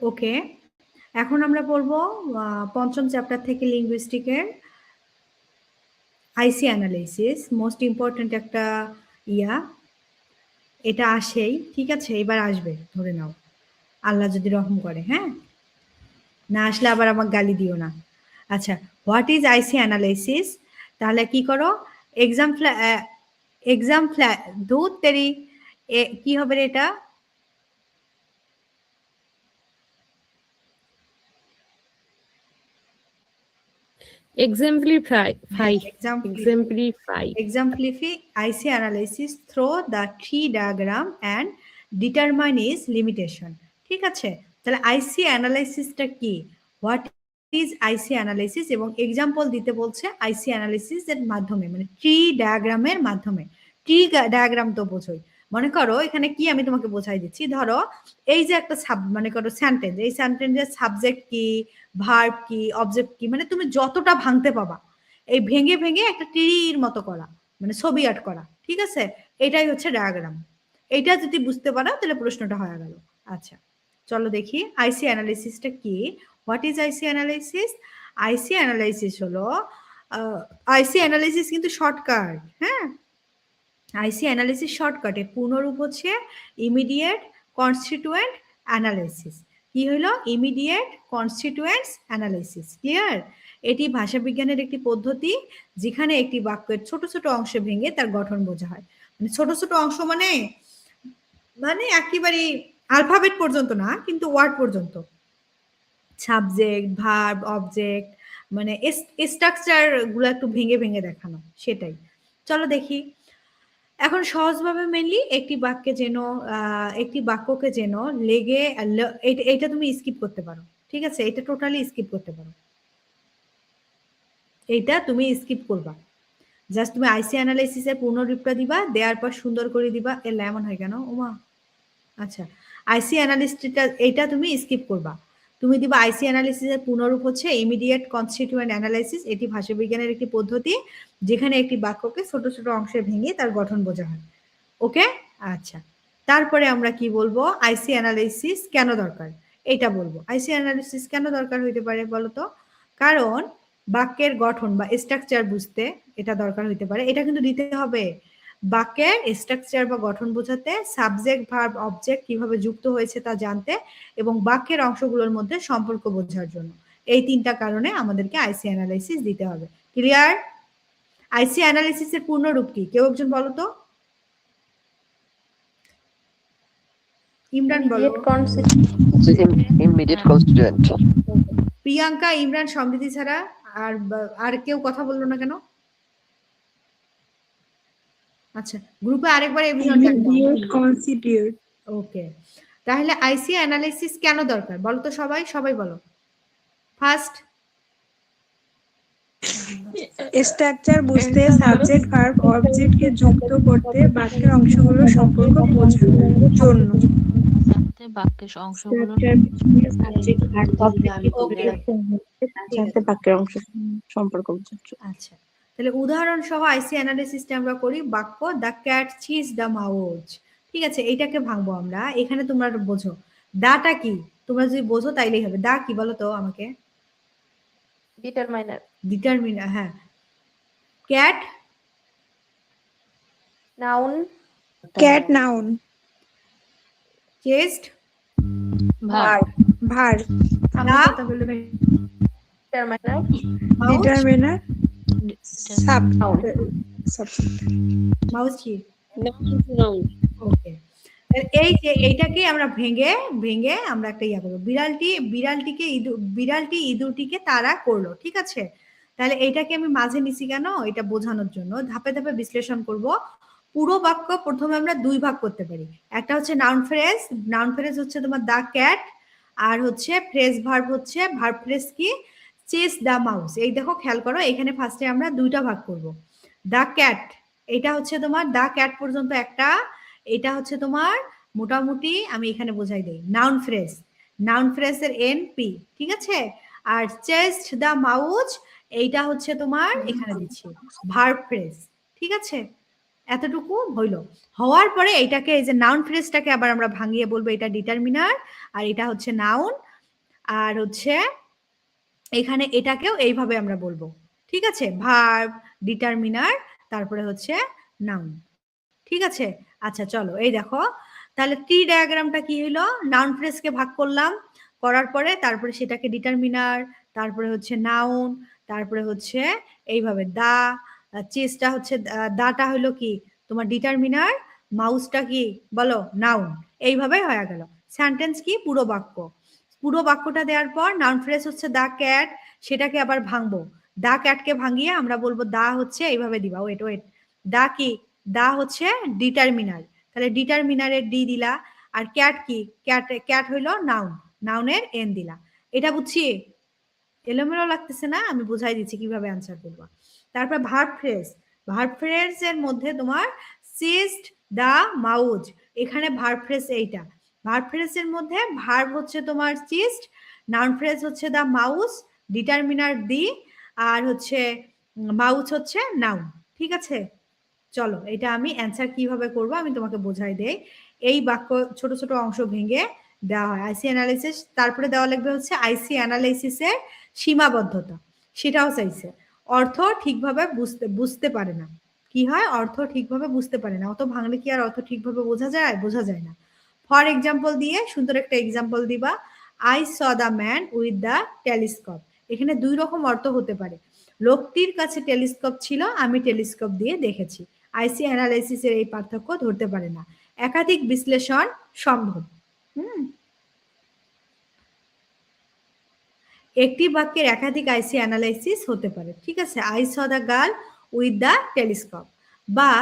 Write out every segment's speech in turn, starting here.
ওকে, এখন আমরা পড়ব পঞ্চম চ্যাপ্টার থেকে লিঙ্গুইস্টিকের আইসি অ্যানালাইসিস মোস্ট ইম্পর্ট্যান্ট একটা ইয়া। এটা আসেই, ঠিক আছে? এবার আসবে, ধরে নাও। আল্লাহ যদি রহম করে হ্যাঁ? না আসলে আবার আমার গালি দিও না। আচ্ছা হোয়াট ইজ আইসি অ্যানালাইসিস তাহলে কি করো? এক্সাম এক্সাম দুধ তেরি কি হবে এটা? Exemplify. Exemplify. exemplify IC analysis through the tree diagram and determine its limitation. ঠিক আছে? তাহলে আইসি অ্যানালাইসিসটা কি? হোয়াট ইজ আইসি অ্যানালাইসিস এবং এক্সাম্পল দিতে বলছে আইসি অ্যানালাইসিস এর মাধ্যমে মানে ট্রি ডায়াগ্রামের মাধ্যমে। ট্রি ডায়াগ্রাম তো বোঝোই। মনে করো, এখানে কি আমি তোমাকে বোঝাই দিচ্ছি? ধরো, এই যে একটা সাব, মনে করো সেন্টেন্স এই সেন্টেন্সের সাবজেক্ট কি ভার্ব কি অবজেক্ট কি মানে তুমি যতটা ভাঙতে পাবা, এই ভেঙে ভেঙে একটা টিরির মতো করা মানে ছবি আর্ট করা, ঠিক আছে? এটাই হচ্ছে ডায়াগ্রাম এইটা যদি বুঝতে পারো, তাহলে প্রশ্নটা হয়ে গেল। আচ্ছা চলো দেখি আইসি অ্যানালাইসিসটা কি? What is IC analysis IC analysis হলো আইসি অ্যানালাইসিস কিন্তু শর্টকাট হ্যাঁ? আইসি অ্যানালাইসিস শর্টকাটে, পূর্ণরূপ হচ্ছে ইমিডিয়েট কনস্টিটুয়েন্ট অ্যানালাইসিস কি হলো? ইমিডিয়েট কনস্টিটুয়েন্টস অ্যানালাইসিস ক্লিয়ার এটি ভাষাবিজ্ঞানের একটি পদ্ধতি, যেখানে একটি বাক্যের ছোট ছোট অংশে ভেঙে তার গঠন বোঝা হয়। মানে ছোট ছোট অংশ মানে মানে একেবারে আলফাবেট পর্যন্ত না, কিন্তু ওয়ার্ড পর্যন্ত। সাবজেক্ট ভার্ব অবজেক্ট মানে স্ট্রাকচারগুলো একটু ভেঙে ভেঙে দেখানো, সেটাই। চলো দেখি। এখন সহজভাবে মেনলি একটি বাক্যে যেন একটি বাক্যকে যেন লেগে এটা- এটা তুমি স্কিপ করতে পারো। ঠিক আছে? এটা টোটালি স্কিপ করতে পারো। এইটা তুমি স্কিপ করবা। জাস্ট তুমি আইসি অ্যানালাইসিসের পুনরূপটা দিবা, দেওয়ার পর সুন্দর করে দিবা। এ এমন হয় কেন? ওমা আচ্ছা। আইসি অ্যানালিস্টটা এইটা তুমি স্কিপ করবা। তুমি দিবা আইসি অ্যানালিসিসের পুনরূপ হচ্ছে ইমিডিয়েট কনস্টিটিউয়েন্ট অ্যানালাইসিস এটি ভাষাবিজ্ঞানের একটি পদ্ধতি যেখানে একটি বাক্যকে ছোট ছোট অংশে ভেঙে তার গঠন বোঝা হয়। ওকে? আচ্ছা। তারপরে আমরা কি বলব? আইসি অ্যানালাইসিস কেন দরকার? এটা বলব। আইসি অ্যানালিসিস কেন দরকার হইতে পারে বলো তো কারণ বাক্যের গঠন বা স্ট্রাকচার বুঝতে এটা দরকার হইতে পারে। এটা কিন্তু দিতে হবে। বাক্যের স্ট্রাকচার বা গঠন বোঝাতে সাবজেক্ট ভার্ব অবজেক্ট কীভাবে যুক্ত হয়েছে তা জানতে এবং বাক্যের অংশগুলোর মধ্যে সম্পর্ক বোঝার জন্য। এই তিনটা কারণে আমাদেরকে আইসি অ্যানালাইসিস দিতে হবে। ক্লিয়ার আইসি অ্যানালিসিসের পূর্ণরূপ কি? কেউ একজন বলো তো? ইমরান বলো। প্রিয়াঙ্কা ইমরান সমৃদ্ধি ছাড়া আর আর কেউ কথা বলল না কেন? আচ্ছা গ্রুপে আরেকবার constitute. ওকে তাহলে আইসি অ্যানালাইসিস কেন দরকার? বলো তো সবাই সবাই বলো। ফার্স্ট স্ট্রাকচার বুঝতে সাবজেক্ট ভার্ব অবজেক্ট কে যুক্ত করতে বাক্যের অংশগুলোর সম্পর্ক বোঝানোর জন্য। বাক্যের অংশগুলো সাবজেক্ট ভার্ব যাতে বাক্যের অংশ সম্পর্ক আচ্ছা। তাহলে উদাহরণ সহ আইসি অ্যানালিসিসটা আমরা করি বাক্য the cat chases the mouse ঠিক আছে এইটাকে ভাঙবো আমরা। এখানে তোমরা বোঝো। দাটা কি? তোমরা যদি বোঝো তাইলেই হবে। দা কি? বলো তো আমাকে। ডিটারমাইনার ডিটারমিন হ্যাঁ। Cat noun cat noun chased verb verb determiner determiner sub noun mouse কি ওকে এই যে এইটাকে আমরা ভেঙে ভেঙে আমরা একটা ইয়া করব। বিড়ালটি বিড়ালটিকে ইঁদুর বিড়ালটি ইঁদুরটিকে তারা করল ঠিক আছে? তাহলে এইটাকে আমি মাঝে নিছি কেন? এটা বোঝানোর জন্য। ধাপে ধাপে বিশ্লেষণ করব। পুরো বাক্য প্রথমে আমরা দুই ভাগ করতে পারি। একটা হচ্ছে নাউন ফ্রেজ নাউন ফ্রেজ হচ্ছে তোমার দা ক্যাট আর হচ্ছে ফ্রেজ ভার্ব হচ্ছে ভার্ব ফ্রেজ কি? চেস দা মাউস এই দেখো খেয়াল করো, এখানে ফার্স্টে আমরা দুইটা ভাগ করব। দা ক্যাট এটা হচ্ছে তোমার দা ক্যাট পর্যন্ত একটা, এটা হচ্ছে তোমার মোটামুটি আমি এখানে বোঝাই দেই নাউন ফ্রেজ নাউন ফ্রেজের এন পি ঠিক আছে? আর চেস্ট দা মাউজ এইটা হচ্ছে তোমার এখানে দিচ্ছি ভার্ব ফ্রেজ ঠিক আছে? এতটুকু হইল। হওয়ার পরে এইটাকে, এই যে নাউন ফ্রেজটাকে আবার আমরা ভাঙিয়ে বলব, এটা ডিটারমিনার আর এটা হচ্ছে নাউন আর হচ্ছে এখানে এটাকেও এইভাবে আমরা বলব। ঠিক আছে? ভার্ব, ডিটারমিনার, তারপরে হচ্ছে নাউন। ঠিক আছে? আচ্ছা চলো, এই দেখো। তাহলে ট্রি ডায়াগ্রামটা কি হলো নাউন ফ্রেজকে ভাগ করলাম, করার পরে তারপরে সেটাকে ডিটারমিনার, তারপরে হচ্ছে নাউন, তারপরে হচ্ছে এইভাবে দা, চেসটা হচ্ছে দাটা হলো কি? তোমার ডিটারমিনার, মাউসটা কি? বলো, নাউন। এইভাবে হয়ে গেল। সেন্টেন্স কি? পুরো বাক্য। পুরো বাক্যটা দেওয়ার পর নাউন ফ্রেজ হচ্ছে দা ক্যাট সেটাকে আবার ভাঙবো। দা ক্যাটকে ভাঙিয়ে আমরা বলব দা হচ্ছে এইভাবে দিবা। ওয়েট ওয়েট দা কি? দা হচ্ছে ডিটারমিনার তাহলে ডিটারমিনারের ডি দিলা। আর ক্যাট কি? ক্যাট ক্যাট হইল নাউন নাউনের এন দিলা। এটা বুঝছি? এলোমেলো লাগতেছে না? আমি বুঝাই দিচ্ছি কীভাবে অ্যান্সার করব। তারপর ভার্ব ফ্রেজ ভার্ব ফ্রেজ এর মধ্যে তোমার সিস্ট দা মাউজ এখানে ভার্ব ফ্রেজ এইটা। ভার্ব ফ্রেজ এর মধ্যে ভার্ব হচ্ছে তোমার চিস্ট নাউন ফ্রেজ হচ্ছে দা মাউস ডিটারমিনার দি আর হচ্ছে মাউস হচ্ছে নাউন ঠিক আছে? চলো, এটা আমি অ্যান্সার কীভাবে করব আমি তোমাকে বোঝাই দেই। এই বাক্য ছোট ছোট অংশ ভেঙে দেওয়া হয় আইসি অ্যানালাইসিস তারপরে দেওয়া লাগবে হচ্ছে আইসি অ্যানালাইসিসের সীমাবদ্ধতা, সেটাও চাইছে। অর্থ ঠিকভাবে বুঝতে বুঝতে পারে না। কি হয়? অর্থ ঠিকভাবে বুঝতে পারে না। অত ভাঙলে কি আর অর্থ ঠিকভাবে বোঝা যায়? বোঝা যায় না। ফর এক্সাম্পল দিয়ে সুন্দর একটা এক্সাম্পল দিবা। I saw the man with the telescope এখানে দুই রকম অর্থ হতে পারে। লোকটির কাছে টেলিস্কোপ ছিল, আমি টেলিস্কোপ দিয়ে দেখেছি। আইসি অ্যানালাইসিসের এই পার্থক্য ধরতে পারে না। একাধিক বিশ্লেষণ সম্ভব। হুম। একটি বাক্যের একাধিক আইসি অ্যানালাইসিস হতে পারে। ঠিক আছে? I saw the girl with the telescope বা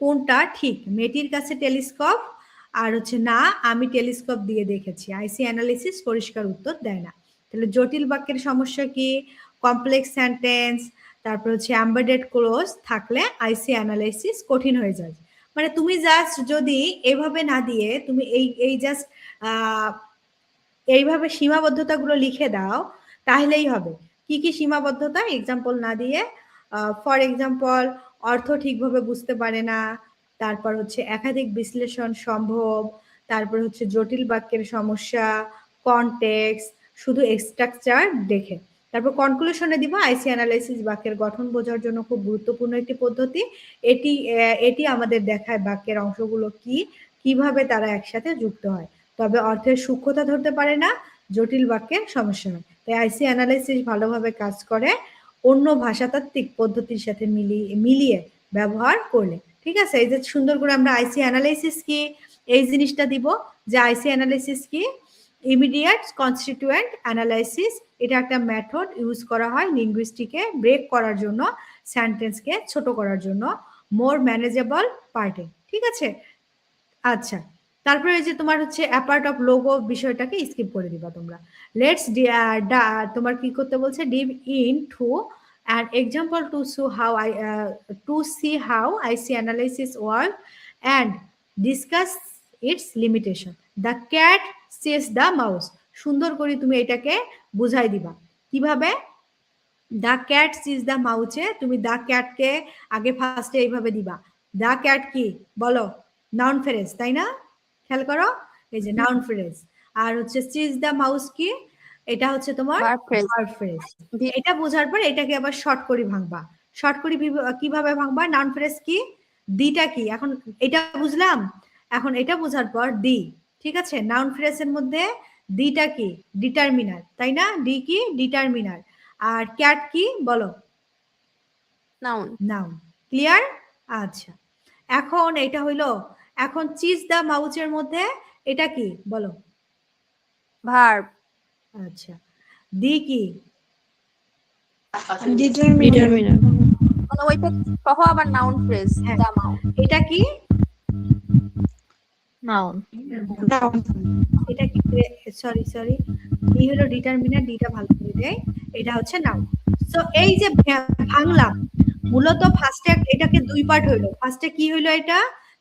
কোনটা ঠিক? মেয়েটির কাছে টেলিস্কোপ আর হচ্ছে না, আমি টেলিস্কোপ দিয়ে দেখেছি। আইসি অ্যানালিসিস পরিষ্কার উত্তর দেয় না। তাহলে জটিল বাক্যের সমস্যা কি? কমপ্লেক্স সেন্টেন্স, তারপর হচ্ছে অ্যাম্বেডেড ক্লোজ থাকলে আইসি অ্যানালাইসিস কঠিন হয়ে যায়। মানে তুমি জাস্ট যদি এভাবে না দিয়ে তুমি এই এই জাস্ট এইভাবে সীমাবদ্ধতাগুলো লিখে দাও, তাহলেই হবে। কি কি সীমাবদ্ধতা? এক্সাম্পল না দিয়ে ফর এক্সাম্পল অর্থ ঠিকভাবে বুঝতে পারে না তারপর হচ্ছে একাধিক বিশ্লেষণ সম্ভব, তারপর হচ্ছে জটিল বাক্যের সমস্যা কনটেক্স শুধু স্ট্রাকচার দেখে। তারপর কনক্লুশনে দিব আইসি অ্যানালাইসিস বাক্যের গঠন বোঝার জন্য খুব গুরুত্বপূর্ণ একটি পদ্ধতি। এটি এটি আমাদের দেখায় বাক্যের অংশগুলো কি, কীভাবে তারা একসাথে যুক্ত হয়। তবে অর্থের সূক্ষ্মতা ধরতে পারে না, জটিল বাক্যের সমস্যা হয় তাই আইসি অ্যানালাইসিস ভালোভাবে কাজ করে, অন্য ভাষাতাত্ত্বিক পদ্ধতির সাথে মিলিয়ে মিলিয়ে ব্যবহার করলে। ঠিক আছে? এই যে সুন্দর করে আমরা আইসি অ্যানালাইসিস কি এই জিনিসটা দিব যে আইসি অ্যানালাইসিস কি ইমিডিয়েট কনস্টিটিউয়েন্ট অ্যানালাইসিস এটা একটা মেথড ইউজ করা হয় লিঙ্গুইস্টিকে ব্রেক করার জন্য সেন্টেন্সকে ছোট করার জন্য মোর ম্যানেজেবল পার্টে ঠিক আছে? আচ্ছা তারপরে যে তোমার হচ্ছে অ্যাপার্ট অফ লোগো বিষয়টাকে স্কিপ করে দিবা তোমরা। লেটস তোমার কি করতে বলছে? Dive in to an example to show how I uh, to see how IC analysis work and discuss its limitation. The cat says the mouse. সুন্দর করে তুমি এটাকে বুঝাই দিবা। কীভাবে? দ্য ক্যাট সিজ দ্য মাউচে তুমি দ্য ক্যাটকে আগে ফার্স্টে এইভাবে দিবা। দ্য ক্যাট কি? বলো। নাউন ফ্রেজ তাই না? খেয়াল করো? এই যে নাউন ফ্রেজ আর হচ্ছে সিজ দ্য মাউস কি? এটা হচ্ছে তোমার ভার্ব ফ্রেজ এটা বোঝার পর এটাকে আবার শর্ট করি ভাঙবা। শর্ট করি কীভাবে ভাঙবা? নাউন ফ্রেজ কি? দিটা কি? এখন এটা বুঝলাম? এখন এটা বোঝার পর দি ঠিক আছে? নাউন ফ্রেজের মধ্যে দিটা কি? ডিটারমিনার তাই না? ডি কি? ডিটারমিনার আর ক্যাট কি? বলো। Noun নাউন ক্লিয়ার আচ্ছা। এখন এটা হইল এখন চিজ দা মাউচের মধ্যে এটা কি? বলো। Verb আচ্ছা। দি কি? ডিটারমিনার ডিটারমিনার মানে ওইটা সহ আবার noun phrase the এটা কি? নাউন এটা কি? সরি সরি ডি হলো ডিটারমিনার ডিটা ভালো করে দেয়। এটা হচ্ছে নাউন সো এই যে ভাঙলাম মূলত ফার্স্টে এটাকে দুই পার্ট হইল। ফার্স্টে কি হইল এটা?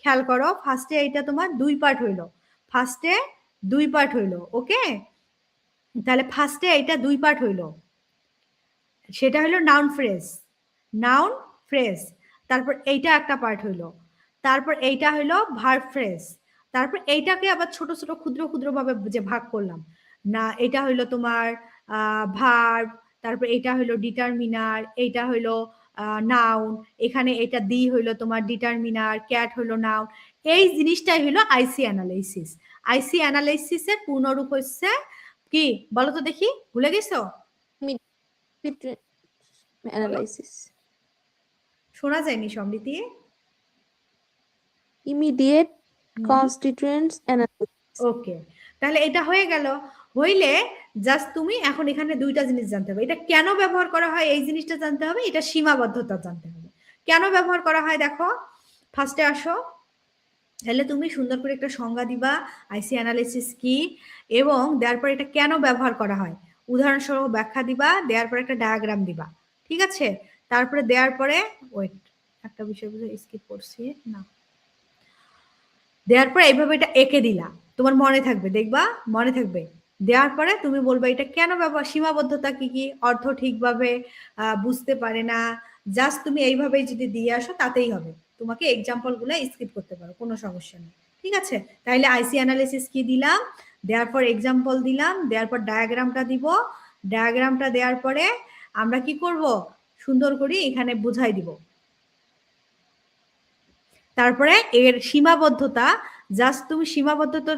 খেয়াল করো ফার্স্টে এটা তোমার দুই পার্ট হইল। ফার্স্টে দুই পার্ট হইল ওকে তাহলে ফার্স্টে এটা দুই পার্ট হইল। সেটা হলো নাউন ফ্রেজ নাউন ফ্রেজ তারপর এইটা একটা পার্ট হইল। তারপর এইটা হইল ভার্ব ফ্রেজ তারপর এইটাকে আবার ছোট ছোট, ক্ষুদ্র ক্ষুদ্র ভাবে যে ভাগ করলাম। না এটা হইল তোমার ভার্ব তারপর এটা হইল ডিটারমিনার এইটা হইল নাউন এখানে এটা দি হইল তোমার ডিটারমিনার ক্যাট হইল নাউন এই জিনিসটাই হইল আইসি অ্যানালাইসিস আইসি অ্যানালাইসিসের পূর্ণরূপ হচ্ছে কি? বলো তো দেখি ভুলে গেছো? অ্যানালাইসিস শোনা যায়নি সমৃদ্ধি ইমিডিয়েট কনস্টিটিউয়েন্টস অ্যানালাইসিস ওকে তাহলে এটা হয়ে গেল। হইলে জাস্ট তুমি এখন এখানে দুইটা জিনিস জানতে হবে। এটা কেন ব্যবহার করা হয়? এই জিনিসটা জানতে হবে এটা সীমাবদ্ধতা জানতে হবে। কেন ব্যবহার করা হয় দেখো? ফার্স্টে আসো। তাহলে তুমি সুন্দর করে একটা সংজ্ঞা দিবা আইসি অ্যানালিসিস কি? এবং দেওয়ার পর এটা কেন ব্যবহার করা হয়? উদাহরণসহ ব্যাখ্যা দিবা, দেওয়ার পর একটা ডায়াগ্রাম দিবা, ঠিক আছে? তারপরে দেওয়ার পরে ওয়েট একটা বিষয় বুঝে স্কিপ করছি, না। দেওয়ার পরে এইভাবে এটা এঁকে দিলা, তোমার মনে থাকবে, দেখবা? মনে থাকবে। দেওয়ার পরে তুমি বলবে এটা কেন ব্যবহার, সীমাবদ্ধতা কি কি? অর্থ ঠিকভাবে বুঝতে পারে না। জাস্ট তুমি এইভাবেই যদি দিয়ে আসো, তাতেই হবে। তোমাকে এক্সাম্পলগুলো স্কিপ করতে পারো, কোনো সমস্যা নেই। ঠিক আছে? তাইলে আইসি অ্যানালিসিস কি দিলাম? দেওয়ার পর এক্সাম্পল দিলাম, দেওয়ার পর ডায়াগ্রামটা দিব। ডায়াগ্রামটা দেওয়ার পরে আমরা কি করব? সুন্দর করে এখানে বুঝাই দিব। তারপরে এর সীমাবদ্ধতা জাস্ট তুমি সীমাবদ্ধতা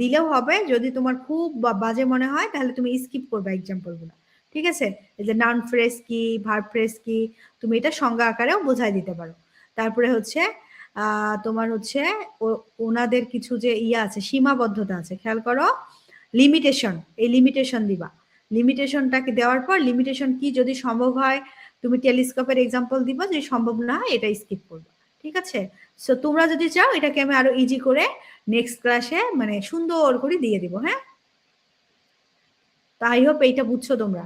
দিলেও হবে। যদি তোমার খুব বাজে মনে হয়, তাহলে তুমি স্কিপ করবে এক্সাম্পলগুলো। ঠিক আছে? এই যে নাউন ফ্রেস কি ভার্ব ফ্রেস কি, তুমি এটা সংজ্ঞা আকারেও বোঝাই দিতে পারো। তারপরে হচ্ছে তোমার হচ্ছে ওনাদের কিছু যে ইয়ে আছে, সীমাবদ্ধতা আছে, খেয়াল করো লিমিটেশন এই লিমিটেশন দিবা। লিমিটেশনটাকে দেওয়ার পর লিমিটেশন কি যদি সম্ভব হয়, তুমি টেলিস্কোপের এক্সাম্পল দিবা, যদি সম্ভব না হয়, এটা স্কিপ করবে, ঠিক আছে? সো তোমরা যদি চাও, এটাকে আমি আরও ইজি করে নেক্সট ক্লাসে মানে সুন্দর করে দিয়ে দিব হ্যাঁ? তো আই হোপ এইটা বুঝছ তোমরা।